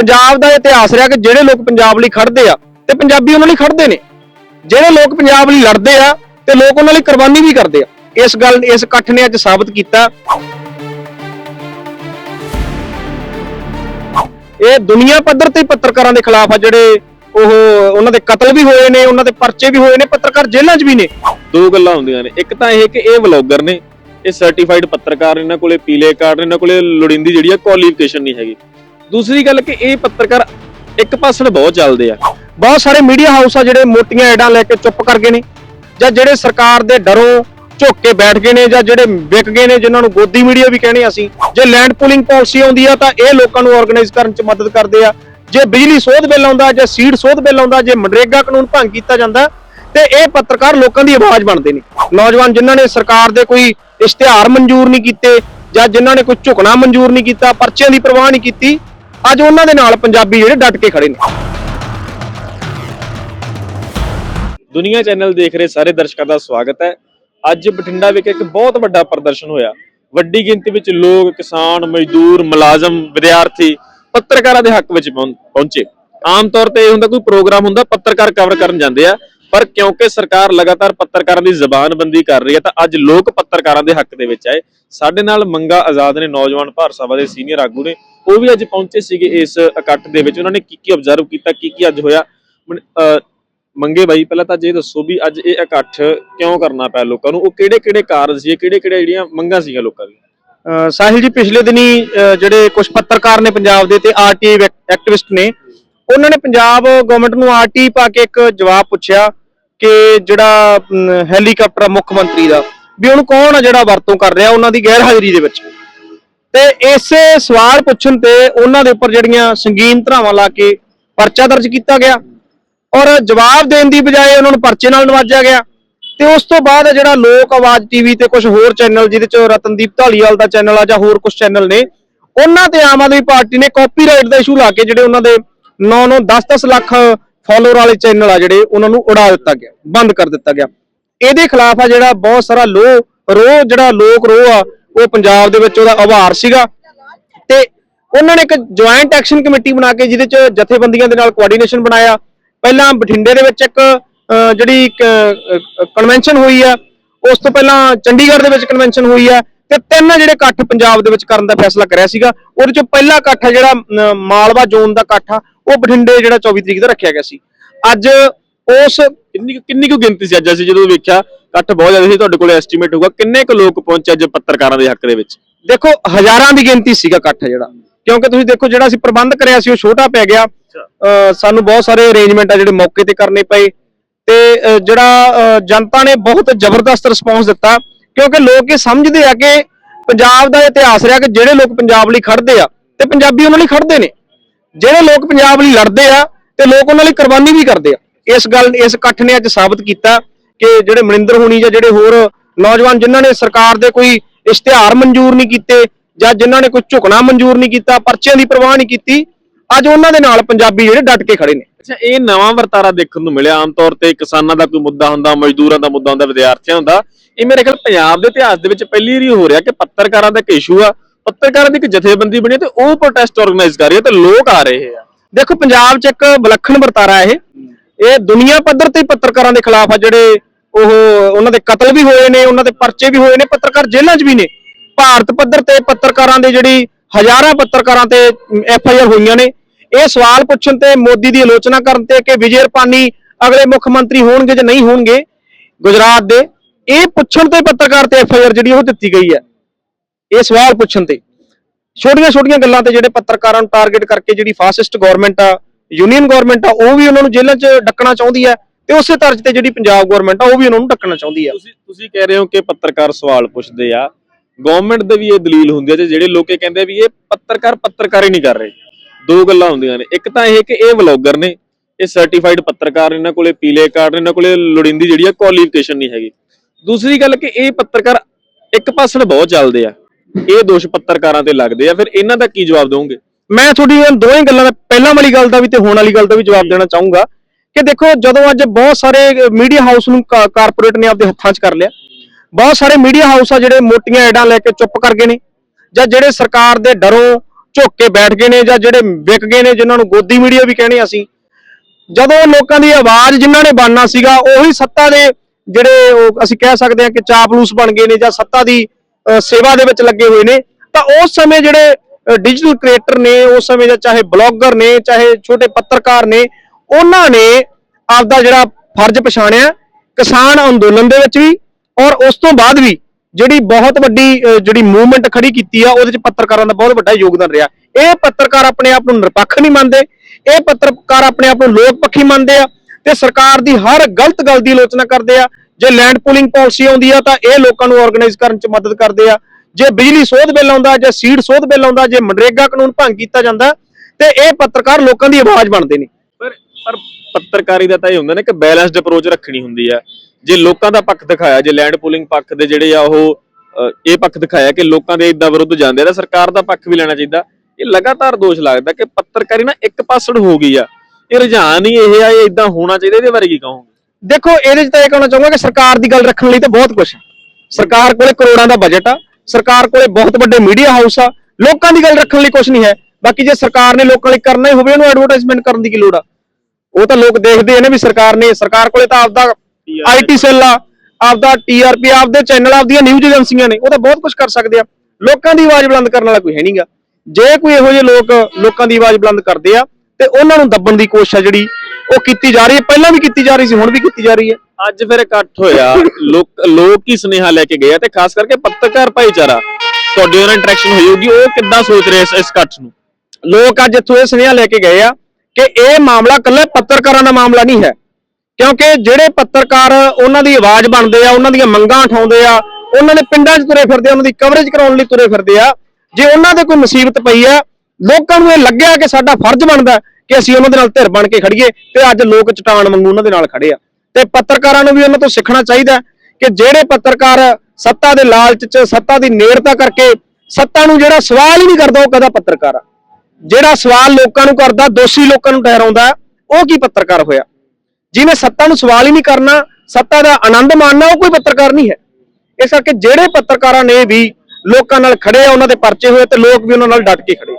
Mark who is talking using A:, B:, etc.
A: ਪੰਜਾਬ ਦਾ ਇਤਿਹਾਸ ਰਿਹਾ ਕਿ ਜਿਹੜੇ ਲੋਕ ਪੰਜਾਬ ਲਈ ਖੜਦੇ ਆ ਤੇ ਪੰਜਾਬੀ ਉਹਨਾਂ ਲਈ ਖੜਦੇ ਨੇ। ਜਿਹੜੇ ਲੋਕ ਪੰਜਾਬ ਲਈ ਲੜਦੇ ਆ ਤੇ ਲੋਕ ਉਹਨਾਂ ਲਈ ਕੁਰਬਾਨੀ ਵੀ ਕਰਦੇ ਆ। ਇਸ ਗੱਲ, ਇਸ ਇਕੱਠ ਨੇ ਅੱਜ ਸਾਬਤ ਕੀਤਾ। ਇਹ ਦੁਨੀਆ ਪੱਧਰ ਤੇ ਪੱਤਰਕਾਰਾਂ ਦੇ ਖਿਲਾਫ ਆ ਜਿਹੜੇ ਉਹ ਉਹਨਾਂ ਦੇ ਕਤਲ ਵੀ ਹੋਏ ਨੇ, ਉਹਨਾਂ ਦੇ ਪਰਚੇ ਵੀ ਹੋਏ ਨੇ, ਪੱਤਰਕਾਰ ਜੇਲ੍ਹਾਂ 'ਚ ਵੀ ਨੇ।
B: ਦੋ ਗੱਲਾਂ ਹੁੰਦੀਆਂ ਨੇ। ਇੱਕ ਤਾਂ ਇਹ ਕਿ ਇਹ ਵਲੌਗਰ ਨੇ, ਇਹ ਸਰਟੀਫਾਈਡ ਪੱਤਰਕਾਰ ਇਹਨਾਂ ਕੋਲੇ ਪੀਲੇ ਕਾਰਡ ਇਹਨਾਂ ਕੋਲੇ ਲੋੜੀਂਦੀ ਜਿਹੜੀ ਆ ਕੁਆਲੀਫਿਕੇਸ਼ਨ ਨਹੀਂ ਹੈਗੀ। ਦੂਸਰੀ ਗੱਲ ਕਿ ਇਹ ਪੱਤਰਕਾਰ ਇੱਕ ਪਾਸੜ ਬਹੁਤ ਚੱਲਦੇ ਆ।
A: ਬਹੁਤ ਸਾਰੇ ਮੀਡੀਆ ਹਾਊਸ ਆ ਜਿਹੜੇ ਮੋਟੀਆਂ ਐਡਾਂ ਲੈ ਕੇ ਚੁੱਪ ਕਰ ਗਏ ਨੇ ਜਾਂ ਜਿਹੜੇ ਸਰਕਾਰ ਦੇ ਡਰੋਂ ਝੁੱਕ ਕੇ ਬੈਠ ਗਏ ਨੇ ਜਾਂ ਜਿਹੜੇ ਵਿਕ ਗਏ ਨੇ ਜਿਨ੍ਹਾਂ ਨੂੰ ਗੋਦੀ ਮੀਡੀਆ ਵੀ ਕਹਿੰਦੇ ਅਸੀਂ। ਜੇ ਲੈਂਡ ਪੂਲਿੰਗ ਪਾਲਿਸੀ ਆਉਂਦੀ ਆ ਤਾਂ ਇਹ ਲੋਕਾਂ ਨੂੰ ਆਰਗੇਨਾਈਜ਼ ਕਰਨ 'ਚ ਮਦਦ ਕਰਦੇ ਆ। ਜੇ ਬਿਜਲੀ ਸੋਧ ਬਿੱਲ ਆਉਂਦਾ, ਜਾਂ ਸੀਡ ਸੋਧ ਬਿੱਲ ਆਉਂਦਾ, ਜੇ ਮਨਰੇਗਾ ਕਾਨੂੰਨ ਭੰਗ ਕੀਤਾ ਜਾਂਦਾ, ਤੇ ਇਹ ਪੱਤਰਕਾਰ ਲੋਕਾਂ ਦੀ ਆਵਾਜ਼ ਬਣਦੇ ਨੇ। ਨੌਜਵਾਨ ਜਿਨ੍ਹਾਂ ਨੇ ਸਰਕਾਰ ਦੇ ਕੋਈ ਇਸ਼ਤਿਹਾਰ ਮਨਜ਼ੂਰ ਨਹੀਂ ਕੀਤੇ ਜਾਂ ਜਿਨ੍ਹਾਂ ਨੇ ਕੋਈ ਝੁਕਣਾ ਮਨਜ਼ੂਰ ਨਹੀਂ ਕੀਤਾ, ਪਰਚਿਆਂ ਦੀ ਪਰਵਾਹ ਨਹੀਂ ਕੀਤੀ ਅੱਜ ਉਹਨਾਂ ਦੇ ਨਾਲ ਪੰਜਾਬੀ ਜਿਹੜੇ ਡਟ ਕੇ ਖੜੇ ਨੇ।
B: ਦੁਨੀਆ ਚੈਨਲ ਦੇਖ ਰਹੇ ਸਾਰੇ ਦਰਸ਼ਕਾਂ ਦਾ ਸਵਾਗਤ ਹੈ। ਅੱਜ ਬਠਿੰਡਾ ਵਿਖੇ ਇੱਕ ਬਹੁਤ ਵੱਡਾ ਪ੍ਰਦਰਸ਼ਨ ਹੋਇਆ। ਵੱਡੀ ਗਿਣਤੀ ਵਿੱਚ ਲੋਕ, ਕਿਸਾਨ, ਮਜ਼ਦੂਰ, ਮੁਲਾਜ਼ਮ, ਵਿਦਿਆਰਥੀ ਪੱਤਰਕਾਰਾਂ ਦੇ ਹੱਕ ਵਿੱਚ ਪਹੁੰ- ਪਹੁੰਚੇ। ਆਮ ਤੌਰ ਤੇ ਇਹ ਹੁੰਦਾ ਕੋਈ ਪ੍ਰੋਗਰਾਮ ਹੁੰਦਾ, ਪੱਤਰਕਾਰ ਕਵਰ ਕਰਨ ਜਾਂਦੇ ਆ। ਪਰ ਕਿਉਂਕਿ ਸਰਕਾਰ ਲਗਾਤਾਰ ਪੱਤਰਕਾਰਾਂ ਦੀ ਜ਼ਬਾਨਬੰਦੀ ਕਰ ਰਹੀ ਹੈ, ਤਾਂ ਅੱਜ ਲੋਕ ਪੱਤਰਕਾਰਾਂ ਦੇ ਹੱਕ ਦੇ ਵਿੱਚ ਆਏ। ਸਾਡੇ ਨਾਲ ਮੰਗਾ ਆਜ਼ਾਦ ਨੇ, ਨੌਜਵਾਨ ਭਾਰਤ ਸਭਾ ਦੇ ਸੀਨੀਅਰ ਆਗੂ ਨੇ। ਉਹ ਵੀ ਅੱਜ ਪਹੁੰਚੇ ਸੀਗੇ ਇਸ ਇਕੱਠ ਦੇ ਵਿੱਚ। ਉਹਨਾਂ ਨੇ ਕੀ ਕੀ ਆਬਜ਼ਰਵ ਕੀਤਾ, ਕੀ ਕੀ ਅੱਜ ਹੋਇਆ? ਮੰਗੇ ਬਾਈ, ਪਹਿਲਾਂ ਤਾਂ ਜੇ ਦੱਸੋ ਵੀ ਅੱਜ ਇਹ ਇਕੱਠ ਕਿਉਂ ਕਰਨਾ ਪਿਆ ਲੋਕਾਂ ਨੂੰ? ਉਹ ਕਿਹੜੇ ਕਿਹੜੇ ਕਾਰਨ ਸੀ? ਕਿਹੜੇ ਕਿਹੜੇ ਜਿਹੜੀਆਂ ਮੰਗਾਂ ਸੀਗੀਆਂ ਲੋਕਾਂ ਦੀਆਂ?
A: ਸਾਹਿਲ ਜੀ, ਪਿਛਲੇ ਦਿਨੀ ਜਿਹੜੇ ਕੁਝ ਪੱਤਰਕਾਰ ਨੇ ਪੰਜਾਬ ਦੇ ਤੇ ਆਰਟੀ ਐਕਟਿਵਿਸਟ ਨੇ, ਉਹਨਾਂ ਨੇ ਪੰਜਾਬ ਗਵਰਨਮੈਂਟ ਨੂੰ ਆਰਟੀ ਪਾ ਕੇ ਇੱਕ ਜਵਾਬ ਪੁੱਛਿਆ ਕਿ ਜਿਹੜਾ ਹੈਲੀਕਾਪਟਰ ਮੁੱਖ ਮੰਤਰੀ ਦਾ, ਵੀ ਉਹਨੂੰ ਕੌਣ ਆ ਜਿਹੜਾ ਵਰਤੋਂ ਕਰ ਰਿਹਾ ਉਹਨਾਂ ਦੀ ਗੈਰ ਹਾਜ਼ਰੀ ਦੇ ਵਿੱਚ? ਤੇ ਇਸੇ ਸਵਾਲ ਪੁੱਛਣ ਤੇ ਉਹਨਾਂ ਦੇ ਉੱਪਰ ਜਿਹੜੀਆਂ ਸੰਗੀਨ ਧਰਾਵਾਂ ਲਾ ਕੇ ਪਰਚਾ ਦਰਜ ਕੀਤਾ ਗਿਆ ਔਰ ਜਵਾਬ ਦੇਣ ਦੀ ਬਜਾਏ ਉਹਨਾਂ ਨੂੰ ਪਰਚੇ ਨਾਲ ਨਵਾਜਿਆ ਗਿਆ। ਤੇ ਉਸ ਤੋਂ ਬਾਅਦ ਜਿਹੜਾ ਲੋਕ ਆਵਾਜ਼ ਟੀਵੀ ਤੇ ਕੁਝ ਹੋਰ ਚੈਨਲ ਜਿਹਦੇ ਚ ਰਤਨਦੀਪ ਢਾਲੀਵਾਲ ਦਾ ਚੈਨਲ ਆ ਜਾਂ ਹੋਰ ਕੁਝ ਚੈਨਲ ਨੇ, ਉਹਨਾਂ ਤੇ ਆਮ ਆਦਮੀ ਪਾਰਟੀ ਨੇ ਕਾਪੀਰਾਈਟ ਦਾ ਇਸ਼ੂ ਲਾ ਕੇ ਜਿਹੜੇ ਉਹਨਾਂ ਦੇ 9-9 10-10 ਲੱਖ ਫਾਲੋਅਰ ਵਾਲੇ ਚੈਨਲ ਆ ਜਿਹੜੇ ਉਹਨਾਂ ਨੂੰ ਉਡਾ ਦਿੱਤਾ ਗਿਆ, ਬੰਦ ਕਰ ਦਿੱਤਾ ਗਿਆ। ਇਹਦੇ ਖਿਲਾਫ ਆ ਜਿਹੜਾ ਬਹੁਤ ਸਾਰਾ ਲੋ ਰੋ ਜਿਹੜਾ ਲੋਕ ਰੋ ਆ ਉਹ ਪੰਜਾਬ ਦੇ ਵਿੱਚ ਉਹਦਾ ਆਭਾਰ ਸੀਗਾ ਤੇ ਉਹਨਾਂ ਨੇ ਇੱਕ ਜੁਆਇੰਟ ਐਕਸ਼ਨ ਕਮੇਟੀ ਬਣਾ ਕੇ ਜਿਹਦੇ ਚ ਜਥੇਬੰਦੀਆਂ ਦੇ ਨਾਲ ਕੋਆਰਡੀਨੇਸ਼ਨ ਬਣਾਇਆ। ਪਹਿਲਾਂ ਬਠਿੰਡੇ ਦੇ ਵਿੱਚ ਇੱਕ ਜਿਹੜੀ ਕਨਵੈਨਸ਼ਨ ਹੋਈ ਆ ਉਸ ਤੋਂ ਪਹਿਲਾਂ ਚੰਡੀਗੜ੍ਹ ਦੇ ਵਿੱਚ ਕਨਵੈਨਸ਼ਨ ਹੋਈ ਆ ਤੇ ਤਿੰਨ ਜਿਹੜੇ ਇਕੱਠ ਪੰਜਾਬ ਦੇ ਵਿੱਚ ਕਰਨ ਦਾ ਫੈਸਲਾ ਕਰਿਆ ਸੀਗਾ। ਉਹਦੇ ਚੋਂ ਪਹਿਲਾ ਇਕੱਠ ਆ ਜਿਹੜਾ ਅਮ, ਮਾਲਵਾ ਜ਼ੋਨ ਦਾ ਇਕੱਠ ਆ ਉਹ ਬਠਿੰਡੇ ਜਿਹੜਾ 24 ਤਰੀਕ ਦਾ ਰੱਖਿਆ ਗਿਆ ਸੀ। ਅੱਜ ਉਸ
B: ਕਿੰਨੀ ਕਿੰਨੀ ਕੁ ਗਿਣਤੀ ਸੀ ਅੱਜ ਅਸੀਂ ਜਦੋਂ ਵੇਖਿਆ ਇਕੱਠ ਬਹੁਤ ਜ਼ਿਆਦਾ ਸੀ ਤੁਹਾਡੇ ਕੋਲ ਐਸਟੀਮੇਟ ਹੋਊਗਾ ਕਿੰਨੇ ਕੁ ਲੋਕ ਪਹੁੰਚੇ ਅੱਜ ਪੱਤਰਕਾਰਾਂ ਦੇ ਹੱਕ ਦੇ ਵਿੱਚ?
A: ਦੇਖੋ ਹਜ਼ਾਰਾਂ ਦੀ ਗਿਣਤੀ ਸੀਗਾ ਇਕੱਠ ਜਿਹੜਾ। ਕਿਉਂਕਿ ਤੁਸੀਂ ਦੇਖੋ ਜਿਹੜਾ ਅਸੀਂ ਪ੍ਰਬੰਧ ਕਰਿਆ ਸੀ ਉਹ ਛੋਟਾ ਪੈ ਗਿਆ। ਸਾਨੂੰ ਬਹੁਤ ਸਾਰੇ ਅਰੇਂਜਮੈਂਟ ਆ ਜਿਹੜੇ ਮੌਕੇ ਤੇ ਕਰਨੇ ਪਏ। ਤੇ ਜਿਹੜਾ ਜਨਤਾ ਨੇ ਬਹੁਤ ਜ਼ਬਰਦਸਤ ਰਿਸਪੌਂਸ ਦਿੱਤਾ ਕਿਉਂਕਿ ਲੋਕ ਇਹ ਸਮਝਦੇ ਆ ਕਿ ਪੰਜਾਬ ਦਾ ਇਤਿਹਾਸ ਰਿਹਾ ਕਿ ਜਿਹੜੇ ਲੋਕ ਪੰਜਾਬ ਲਈ ਖੜਦੇ ਆ ਤੇ ਪੰਜਾਬੀ ਉਹਨਾਂ ਲਈ ਖੜਦੇ ਨੇ। ਜਿਹੜੇ ਲੋਕ ਪੰਜਾਬ ਲਈ ਲੜਦੇ ਆ ਤੇ ਲੋਕ ਉਹਨਾਂ ਲਈ ਕੁਰਬਾਨੀ ਵੀ ਕਰਦੇ ਆ। ਇਸ ਗੱਲ ਇਸ ਇਕੱਠ ਨੇ ਅੱਜ ਸਾਬਤ ਕੀਤਾ ਕਿ ਜਿਹੜੇ ਮਨਿੰਦਰ ਹੋਣੀ ਜਾਂ ਜਿਹੜੇ ਹੋਰ ਨੌਜਵਾਨ ਜਿਨ੍ਹਾਂ ਨੇ ਸਰਕਾਰ ਦੇ ਕੋਈ ਇਸ਼ਤਿਹਾਰ ਮਨਜ਼ੂਰ ਨਹੀਂ ਕੀਤੇ ਜਾਂ ਜਿਨ੍ਹਾਂ ਨੇ ਕੋਈ ਝੁਕਣਾ ਮਨਜ਼ੂਰ ਨਹੀਂ ਕੀਤਾ ਪਰਚਿਆਂ ਦੀ ਪਰਵਾਹ ਨਹੀਂ ਕੀਤੀ ਅੱਜ ਉਹਨਾਂ ਦੇ ਨਾਲ ਪੰਜਾਬੀ ਜਿਹੜੇ ਡਟ ਕੇ ਖੜੇ ਨੇ।
B: ਅੱਛਾ ਇਹ ਨਵਾਂ ਵਰਤਾਰਾ ਦੇਖਣ ਨੂੰ ਮਿਲਿਆ। ਆਮ ਤੌਰ ਤੇ ਕਿਸਾਨਾਂ ਦਾ ਕੋਈ ਮੁੱਦਾ ਹੁੰਦਾ ਮਜ਼ਦੂਰਾਂ ਦਾ ਮੁੱਦਾ ਹੁੰਦਾ ਵਿਦਿਆਰਥੀਆਂ ਹੁੰਦਾ ਇਹ ਮੇਰੇ ਖਿਆਲ ਪੰਜਾਬ ਦੇ ਇਤਿਹਾਸ ਦੇ ਵਿੱਚ ਪਹਿਲੀ ਵਾਰੀ ਹੋ ਰਿਹਾ ਕਿ ਪੱਤਰਕਾਰਾਂ ਦਾ ਇੱਕ ਇਸ਼ੂ ਆ। ਪੱਤਰਕਾਰਾਂ ਦੀ ਇੱਕ ਜਥੇਬੰਦੀ ਬਣੀ ਤੇ ਉਹ ਪ੍ਰੋਟੈਸਟ ਆਰਗੇਨਾਈਜ਼ ਕਰ ਰਹੀ ਹੈ ਤੇ ਲੋਕ ਆ ਰਹੇ ਆ।
A: ਦੇਖੋ ਪੰਜਾਬ 'ਚ ਇੱਕ ਵਿਲੱਖਣ ਵਰਤਾਰਾ ਇਹ। ਇਹ ਦੁਨੀਆ ਪੱਧਰ ਤੇ ਪੱਤਰਕਾਰਾਂ ਦੇ ਖਿਲਾਫ ਆ ਜਿਹੜੇ ਉਹ ਉਹਨਾਂ ਦੇ ਕਤਲ ਵੀ ਹੋਏ ਨੇ, ਉਹਨਾਂ ਦੇ ਪਰਚੇ ਵੀ ਹੋਏ ਨੇ, ਪੱਤਰਕਾਰ ਜੇਲ੍ਹਾਂ 'ਚ ਵੀ ਨੇ। ਭਾਰਤ ਪੱਧਰ ਤੇ ਪੱਤਰਕਾਰਾਂ ਦੇ ਜਿਹੜੀ ਹਜ਼ਾਰਾਂ ਪੱਤਰਕਾਰਾਂ ਤੇ ਐਫ ਆਈ ਆਰ ਹੋਈਆਂ ਨੇ, ਇਹ ਸਵਾਲ ਪੁੱਛਣ ਤੇ ਮੋਦੀ ਦੀ ਆਲੋਚਨਾ ਕਰਨ ਤੇ ਕਿ ਵਿਜੇ ਰੂਪਾਨੀ ਅਗਲੇ ਮੁੱਖ ਮੰਤਰੀ ਹੋਣਗੇ ਜਾਂ ਨਹੀਂ ਹੋਣਗੇ ਗੁਜਰਾਤ ਦੇ, ਇਹ ਪੁੱਛਣ ਤੇ ਪੱਤਰਕਾਰ ਤੇ ਐਫ ਆਈ ਆਰ ਜਿਹੜੀ ਉਹ ਦਿੱਤੀ ਗਈ ਹੈ ਇਹ ਸਵਾਲ ਪੁੱਛਣ ਤੇ। ਛੋਟੀਆਂ ਛੋਟੀਆਂ ਗੱਲਾਂ ਤੇ ਜਿਹੜੇ ਪੱਤਰਕਾਰਾਂ ਨੂੰ ਟਾਰਗੇਟ ਕਰਕੇ ਜਿਹੜੀ ਫਾਸਿਸਟ ਗਵਰਨਮੈਂਟ ਆ ਯੂਨੀਅਨ ਗਵਰਨਮੈਂਟ ਆ, ਉਹ ਵੀ ਉਹਨਾਂ ਨੂੰ ਜੇਲ੍ਹਾਂ 'ਚ ਡੱਕਣਾ ਚਾਹੁੰਦੀ ਹੈ ਤੇ ਉਸੇ ਤਰਜ਼ ਤੇ ਜਿਹੜੀ ਪੰਜਾਬ ਗਵਰਨਮੈਂਟ ਆ, ਉਹ ਵੀ ਉਹਨਾਂ ਨੂੰ ਡੱਕਣਾ ਚਾਹੁੰਦੀ ਆ।
B: ਤੁਸੀਂ ਤੁਸੀਂ ਕਹਿ ਰਹੇ ਹੋ ਕਿ ਪੱਤਰਕਾਰ ਸਵਾਲ ਪੁੱਛਦੇ ਆ। ਗਵਰਨਮੈਂਟ ਦੇ ਵੀ ਇਹ ਦਲੀਲ ਹੁੰਦੀ ਹੈ ਤੇ ਜਿਹੜੇ ਲੋਕ ਕਹਿੰਦੇ ਵੀ ਇਹ ਪੱਤਰਕਾਰ ਪੱਤਰਕਾਰ ਹੀ ਨਹੀਂ ਕਰ ਰਹੇ। ਦੋ ਗੱਲਾਂ ਹੁੰਦੀਆਂ ਨੇ। ਇੱਕ ਤਾਂ ਇਹ ਕਿ ਇਹ ਵਲੌਗਰ ਨੇ, ਇਹ ਸਰਟੀਫਾਈਡ ਪੱਤਰਕਾਰ ਇਹਨਾਂ ਕੋਲੇ ਪੀਲੇ ਕਾਰਡ ਇਹਨਾਂ ਕੋਲੇ ਲੋੜੀਂਦੀ ਜਿਹੜੀ ਆ ਕੁਆਲੀਫਿਕੇਸ਼ਨ ਨਹੀਂ ਹੈਗੀ। ਦੂਸਰੀ ਗੱਲ ਕਿ ਇਹ ਪੱਤਰਕਾਰ ਇੱਕ ਪਾਸੜ ਬਹੁਤ ਚੱਲਦੇ ਆ। ਇਹ ਦੋਸ਼ ਪੱਤਰਕਾਰਾਂ ਤੇ ਲੱਗਦੇ ਆ। ਫਿਰ ਇਹਨਾਂ ਦਾ ਕੀ ਜਵਾਬ ਦੋਗੇ
A: ਮੈਂ ਤੁਹਾਡੀ ਦੋਵੇਂ ਗੱਲਾਂ ਦਾ ਪਹਿਲਾਂ ਵਾਲੀ ਗੱਲ ਦਾ ਵੀ ਤੇ ਹੁਣ ਵਾਲੀ ਗੱਲ ਦਾ ਵੀ ਜਵਾਬ ਦੇਣਾ ਚਾਹੂੰਗਾ ਕਿ ਦੇਖੋ ਜਦੋਂ ਅੱਜ ਬਹੁਤ ਸਾਰੇ ਮੀਡੀਆ ਹਾਊਸ ਨੂੰ ਕਾਰਪੋਰੇਟ ਨੇ ਆਪਦੇ ਹੱਥਾਂ 'ਚ ਕਰ ਲਿਆ। ਬਹੁਤ ਸਾਰੇ ਮੀਡੀਆ ਹਾਊਸ ਆ ਜਿਹੜੇ ਮੋਟੀਆਂ ਐਡਾਂ ਲੈ ਕੇ ਚੁੱਪ ਕਰ ਗਏ ਨੇ ਜਾਂ ਜਿਹੜੇ ਸਰਕਾਰ ਦੇ ਡਰੋਂ ਝੁੱਕ ਕੇ ਬੈਠ ਗਏ ਨੇ ਜਾਂ ਜਿਹੜੇ ਵਿਕ ਗਏ ਨੇ ਜਿਨ੍ਹਾਂ ਨੂੰ ਗੋਦੀ ਮੀਡੀਆ ਵੀ ਕਹਿੰਦੇ ਅਸੀਂ। ਜਦੋਂ ਲੋਕਾਂ ਦੀ ਆਵਾਜ਼ ਜਿਨ੍ਹਾਂ ਨੇ ਬਣਨਾ ਸੀਗਾ ਉਹੀ ਸੱਤਾ ਦੇ ਜਿਹੜੇ ਉਹ ਅਸੀਂ ਕਹਿ ਸਕਦੇ ਹਾਂ ਕਿ ਚਾਪਲੂਸ ਬਣ ਗਏ ਨੇ ਜਾਂ ਸੱਤਾ ਦੀ ਸੇਵਾ ਦੇ ਵਿੱਚ ਲੱਗੇ ਹੋਏ ਨੇ ਤਾਂ ਉਸ ਸਮੇਂ ਜਿਹੜੇ ਡਿਜੀਟਲ ਕ੍ਰੀਏਟਰ ਨੇ, ਉਸ ਸਮੇਂ ਦਾ ਚਾਹੇ ਬਲੌਗਰ ਨੇ, ਚਾਹੇ ਛੋਟੇ ਪੱਤਰਕਾਰ ਨੇ, ਉਹਨਾਂ ਨੇ ਆਪਦਾ ਜਿਹੜਾ ਫਰਜ਼ ਪਛਾਣਿਆ, ਕਿਸਾਨ ਅੰਦੋਲਨ ਦੇ ਵਿੱਚ ਵੀ ਔਰ ਉਸ ਤੋਂ ਬਾਅਦ ਵੀ ਜਿਹੜੀ ਬਹੁਤ ਵੱਡੀ ਜਿਹੜੀ ਮੂਵਮੈਂਟ ਖੜੀ ਕੀਤੀ ਆ, ਉਹਦੇ ਚ ਪੱਤਰਕਾਰਾਂ ਦਾ ਬਹੁਤ ਵੱਡਾ ਯੋਗਦਾਨ ਰਿਹਾ। ਇਹ ਪੱਤਰਕਾਰ ਆਪਣੇ ਆਪ ਨੂੰ ਨਿਰਪੱਖ ਨਹੀਂ ਮੰਨਦੇ, ਇਹ ਪੱਤਰਕਾਰ ਆਪਣੇ ਆਪ ਨੂੰ ਲੋਕ ਪੱਖੀ ਮੰਨਦੇ ਆ ਤੇ ਸਰਕਾਰ ਦੀ ਹਰ ਗਲਤ ਗੱਲ ਦੀ ਆਲੋਚਨਾ ਕਰਦੇ ਆ। ਜੇ ਲੈਂਡ ਪੂਲਿੰਗ ਪਾਲਿਸੀ ਆਉਂਦੀ ਆ, ਤਾਂ ਇਹ ਲੋਕਾਂ ਨੂੰ ਆਰਗੇਨਾਈਜ਼ ਕਰਨ ਚ ਮਦਦ ਕਰਦੇ ਆ। ਜੇ ਬਿਜਲੀ ਸੋਧ ਬਿੱਲ ਆਉਂਦਾ ਜਾਂ ਸੀਡ ਸੋਧ ਬਿੱਲ ਆਉਂਦਾ ਜੇ ਮਨਰੇਗਾ ਕਾਨੂੰਨ ਭੰਗ ਕੀਤਾ ਜਾਂਦਾ ਤੇ ਇਹ ਪੱਤਰਕਾਰ ਲੋਕਾਂ ਦੀ ਆਵਾਜ਼ ਬਣਦੇ ਨੇ।
B: ਪਰ ਪਰ ਪੱਤਰਕਾਰੀ ਦਾ ਤਾਂ ਇਹ ਹੁੰਦਾ ਨਾ ਕਿ ਬੈਲੈਂਸਡ ਅਪਰੋਚ ਰੱਖਣੀ ਹੁੰਦੀ ਆ। ਜੇ ਲੋਕਾਂ ਦਾ ਪੱਖ ਦਿਖਾਇਆ ਜੇ ਲੈਂਡ ਪੂਲਿੰਗ ਪੱਖ ਦੇ ਜਿਹੜੇ ਆ ਉਹ ਇਹ ਪੱਖ ਦਿਖਾਇਆ ਕਿ ਲੋਕਾਂ ਦੇ ਇਦਾਂ ਵਿਰੁੱਧ ਜਾਂਦੇ ਆ ਸਰਕਾਰ ਦਾ ਪੱਖ ਵੀ ਲੈਣਾ ਚਾਹੀਦਾ। ਇਹ ਲਗਾਤਾਰ ਦੋਸ਼ ਲੱਗਦਾ ਕਿ ਪੱਤਰਕਾਰੀ ਨਾ ਇੱਕ ਪਾਸੜ ਹੋ ਗਈ ਆ। ਇਹ ਰੁਝਾਨ ਹੀ ਇਹ ਆ ਇਹ ਇਦਾਂ ਹੋਣਾ ਚਾਹੀਦਾ ਇਹਦੇ ਬਾਰੇ ਕੀ ਕਹੋਗੇ?
A: ਦੇਖੋ ਇਹਦੇ 'ਚ ਤਾਂ ਇਹ ਕਹਿਣਾ ਚਾਹੂੰਗਾ ਕਿ ਸਰਕਾਰ ਦੀ ਗੱਲ ਰੱਖਣ ਲਈ ਤਾਂ ਬਹੁਤ ਕੁਝ ਹੈ। ਸਰਕਾਰ ਕੋਲੇ ਕਰੋੜਾਂ ਦਾ ਬਜਟ ਆ ਸਰਕਾਰ ਕੋਲੇ ਬਹੁਤ ਵੱਡੇ ਮੀਡੀਆ ਹਾਊਸ ਆ ਲੋਕਾਂ ਦੀ ਗੱਲ ਰੱਖਣ ਲਈ ਕੁਝ ਨਹੀਂ ਹੈ। ਬਾਕੀ ਜੇ ਸਰਕਾਰ ਨੇ ਲੋਕਾਂ ਲਈ ਕਰਨਾ ਹੀ ਹੋਵੇ ਉਹਨੂੰ ਐਡਵਰਟਾਈਜ਼ਮੈਂਟ ਕਰਨ ਦੀ ਕੀ ਲੋੜ ਆ? ਉਹ ਤਾਂ ਲੋਕ ਦੇਖਦੇ ਨੇ ਵੀ ਸਰਕਾਰ ਨੇ ਸਰਕਾਰ ਕੋਲੇ ਤਾਂ ਆਪਦਾ ਆਈਟੀ ਸੈੱਲ ਆ ਆਪਦਾ ਟੀਆਰਪੀ ਆਪਦੇ ਚੈਨਲ ਆਪਦੀਆਂ ਨਿਊਜ਼ ਏਜੰਸੀਆਂ ਨੇ ਉਹ ਤਾਂ ਬਹੁਤ ਕੁਝ ਕਰ ਸਕਦੇ ਆ। ਲੋਕਾਂ ਦੀ ਆਵਾਜ਼ ਬੁਲੰਦ ਕਰਨ ਵਾਲਾ ਕੋਈ ਹੈ ਨਹੀਂਗਾ। ਜੇ ਕੋਈ ਇਹੋ ਜਿਹੇ ਲੋਕ ਲੋਕਾਂ ਦੀ ਆਵਾਜ਼ ਬੁਲੰਦ ਕਰਦੇ ਆ ਤੇ ਉਹਨਾਂ ਨੂੰ ਦੱਬਣ ਦੀ ਕੋਸ਼ਿਸ਼ ਆ ਜਿਹੜੀ ਉਹ ਕੀਤੀ ਜਾ ਰਹੀ ਹੈ, ਪਹਿਲਾਂ ਵੀ ਕੀਤੀ ਜਾ ਰਹੀ ਸੀ, ਹੁਣ ਵੀ ਕੀਤੀ ਜਾ ਰਹੀ ਹੈ।
B: ਅੱਜ ਫਿਰ ਇਕੱਠ ਹੋਇਆ। ਲੋਕ ਲੋਕ ਕੀ ਸੁਨੇਹਾ ਲੈ ਕੇ ਗਏ ਆ ਤੇ ਖਾਸ ਕਰਕੇ ਪੱਤਰਕਾਰ ਭਾਈਚਾਰਾ, ਤੁਹਾਡੇ ਨਾਲ ਇੰਟਰੈਕਸ਼ਨ ਹੋਈ ਹੋਊਗੀ, ਉਹ ਕਿੱਦਾਂ ਸੋਚ ਰਹੇ ਇਸ ਇਸ ਇਕੱਠ ਨੂੰ?
A: ਲੋਕ ਅੱਜ ਇੱਥੋਂ ਇਹ ਸੁਨੇਹਾ ਲੈ ਕੇ ਗਏ ਆ ਕਿ ਇਹ ਮਾਮਲਾ ਇਕੱਲੇ ਪੱਤਰਕਾਰਾਂ ਦਾ ਮਾਮਲਾ ਨਹੀਂ ਹੈ। ਕਿਉਂਕਿ ਜਿਹੜੇ ਪੱਤਰਕਾਰ ਉਹਨਾਂ ਦੀ ਆਵਾਜ਼ ਬਣਦੇ ਆ, ਉਹਨਾਂ ਦੀਆਂ ਮੰਗਾਂ ਉਠਾਉਂਦੇ ਆ, ਉਹਨਾਂ ਨੇ ਪਿੰਡਾਂ 'ਚ ਤੁਰੇ ਫਿਰਦੇ ਆ, ਉਹਨਾਂ ਦੀ ਕਵਰੇਜ ਕਰਾਉਣ ਲਈ ਤੁਰੇ ਫਿਰਦੇ ਆ। ਜੇ ਉਹਨਾਂ ਦੇ ਕੋਈ ਮੁਸੀਬਤ ਪਈ ਆ, ਲੋਕਾਂ ਨੂੰ ਇਹ ਲੱਗਿਆ ਕਿ ਸਾਡਾ ਫਰਜ਼ ਬਣਦਾ ਕਿ ਅਸੀਂ ਉਹਨਾਂ ਦੇ ਨਾਲ ਧਿਰ ਬਣ ਕੇ ਖੜੀਏ ਤੇ ਅੱਜ ਲੋਕ ਚਟਾਨ ਵਾਂਗੂ ਉਹਨਾਂ ਦੇ ਨਾਲ ਖੜੇ ਆ। ਤੇ ਪੱਤਰਕਾਰਾਂ ਨੂੰ ਵੀ ਉਹਨਾਂ ਤੋਂ ਸਿੱਖਣਾ ਚਾਹੀਦਾ ਕਿ ਜਿਹੜੇ ਪੱਤਰਕਾਰ ਸੱਤਾ ਦੇ ਲਾਲਚ 'ਚ, ਸੱਤਾ ਦੀ ਨੇੜਤਾ ਕਰਕੇ ਸੱਤਾ ਨੂੰ ਜਿਹੜਾ ਸਵਾਲ ਹੀ ਨਹੀਂ ਕਰਦਾ, ਉਹ ਕਦਾ ਪੱਤਰਕਾਰ ਆ। ਜਿਹੜਾ ਸਵਾਲ ਲੋਕਾਂ ਨੂੰ ਕਰਦਾ, ਦੋਸ਼ੀ ਲੋਕਾਂ ਨੂੰ ਠਹਿਰਾਉਂਦਾ, ਉਹ ਕੀ ਪੱਤਰਕਾਰ ਹੋਇਆ? ਜਿਹਨੇ ਸੱਤਾ ਨੂੰ ਸਵਾਲ ਹੀ ਨਹੀਂ ਕਰਨਾ, ਸੱਤਾ ਦਾ ਆਨੰਦ ਮਾਣਨਾ, ਉਹ ਕੋਈ ਪੱਤਰਕਾਰ ਨਹੀਂ ਹੈ। ਇਸ ਕਰਕੇ ਜਿਹੜੇ ਪੱਤਰਕਾਰਾਂ ਨੇ ਵੀ ਲੋਕਾਂ ਨਾਲ ਖੜੇ ਆ, ਉਹਨਾਂ ਦੇ ਪਰਚੇ ਹੋਏ ਤੇ ਲੋਕ ਵੀ ਉਹਨਾਂ ਨਾਲ ਡਟ ਕੇ ਖੜੇ